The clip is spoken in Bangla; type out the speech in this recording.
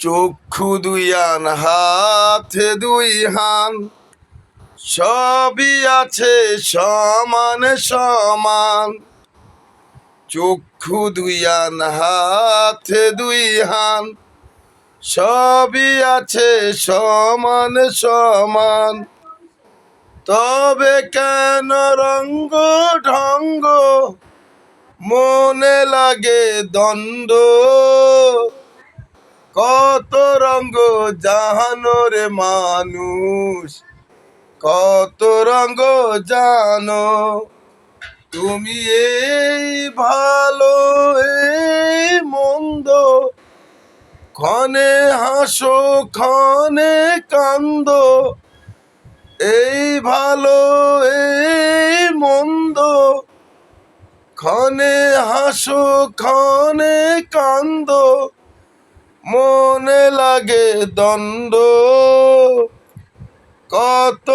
চক্ষু দুই আন, হাতে দুই হান। সবই আছে সমান সমান। চক্ষু দুই আন, হাতে দুই হান। সবই আছে সমান সমান। তবে কেন রঙ্গ ঢঙ্গ? মনে লাগে দ্বন্দ্ব। কত রঙ্গ জাহানো রে মানুষ। কত রঙ্গ জানো তুমি এই ভালো, এই মন্দ। ক্ষণে হাসো, ক্ষণে কান্দ। এই ভালো, এই মন্দ। ক্ষণে হাসো, ক্ষণে কান্দ। মনে লাগে দ্বন্দ্ব কত